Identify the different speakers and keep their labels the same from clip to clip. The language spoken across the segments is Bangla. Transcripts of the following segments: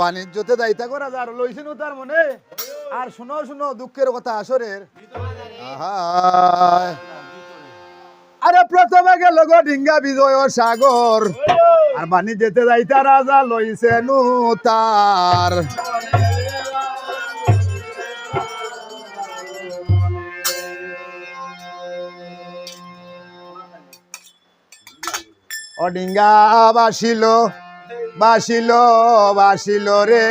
Speaker 1: বাণিজ্যতে দায়িত্ব করা যার লইছেন তার মনে। আর শুনো শুনো, দুঃখের কথা, আসরের। আরে প্রথমে গেল গো ডিঙ্গা বিজয় সাগর। আর বাণিজ্যতে দায়িত্ব রাজা লইছেন তার। ডিঙ্গা বাসিল বাসিল বাসিল রে।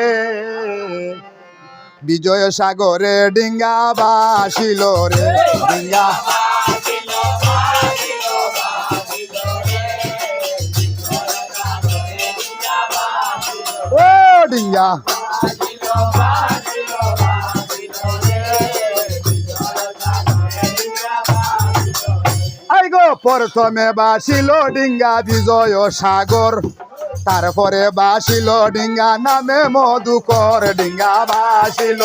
Speaker 1: বিজয় সাগরে ডিঙ্গা বাসিল রে। ডিঙ্গা ও, ডিঙ্গা। আই গো প্রথমে বাসিল ডিঙ্গা বিজয় সাগর। তারপরে বাসিল, ডিঙ্গা নামে মধুকর ডিঙ্গা বাসিল।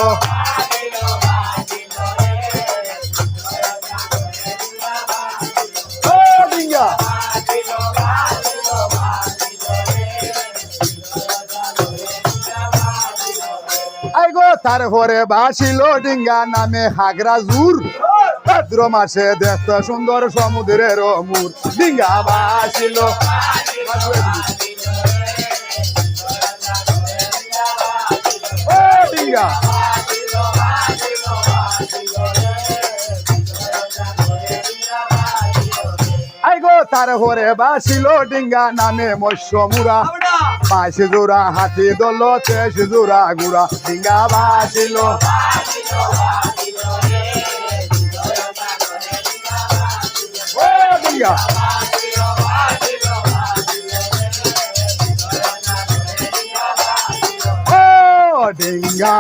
Speaker 1: তারপরে বাসিল, ডিঙ্গা নামে হাগরা জুর। ভাদ্র মাসে দেখতে সুন্দর সমুদ্রের মুর ডিঙ্গা বাসিল। গো তারপরে বাসিল ডিঙ্গা নামে মৎস্য মুরা। পাঁচ জোড়া হাতি দল তেইশ জোড়া গুড়া ডিঙ্গা বাসিল। ডিঙ্গা। ডিঙ্গা।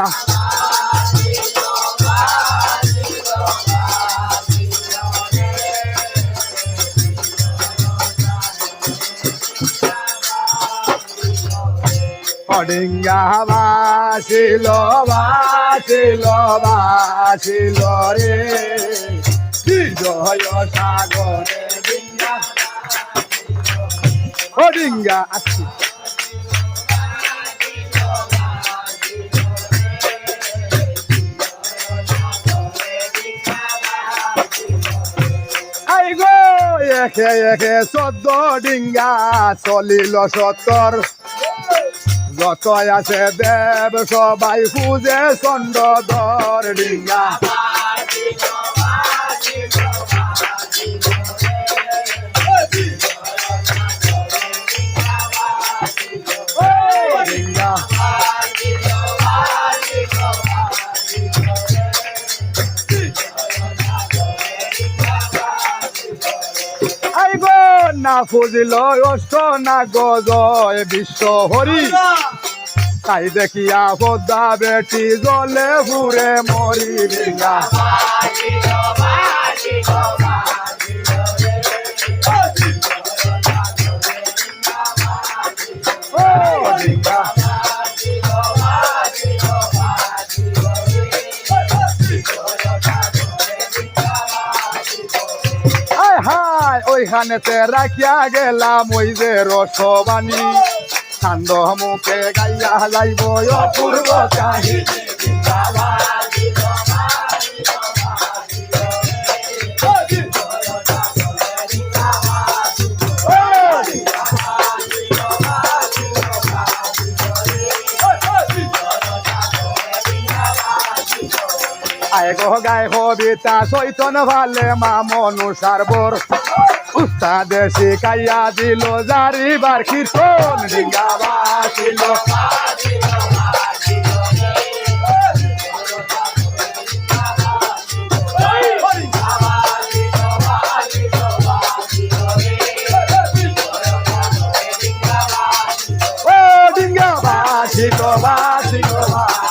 Speaker 1: ডিঙ্গা বাসিল বাসিল বাসিল রে বিজয় সাগরে ডিঙ্গা ও ডিঙ্গা গো একে একে চোদ্দ ডিঙ্গা চলিল সত্তর যত আছে দেব সবাই পূজে চন্দ্রধর ডিঙ্গা। না ফুজিল অষ্ট না গজয়, বিশ্ব হরি। তাই দেখিয়া পদ্মা বেটি জলে ফুরে মরি ডিঙ্গা ওইখানেতে রাখিয়া গেলাম ওই যে রসবানি কান্দ মুখে গাইয়া লাইব অপূর্ব কাহিনী। আয় গো চৈতন ভালে মা মনুষার বর। উস্তাদে শিকাইয়া দিল জারিবার কীর্তন। ডিঙ্গা বাসিল ও ডিঙ্গা বাসিল বাসিল বাসিল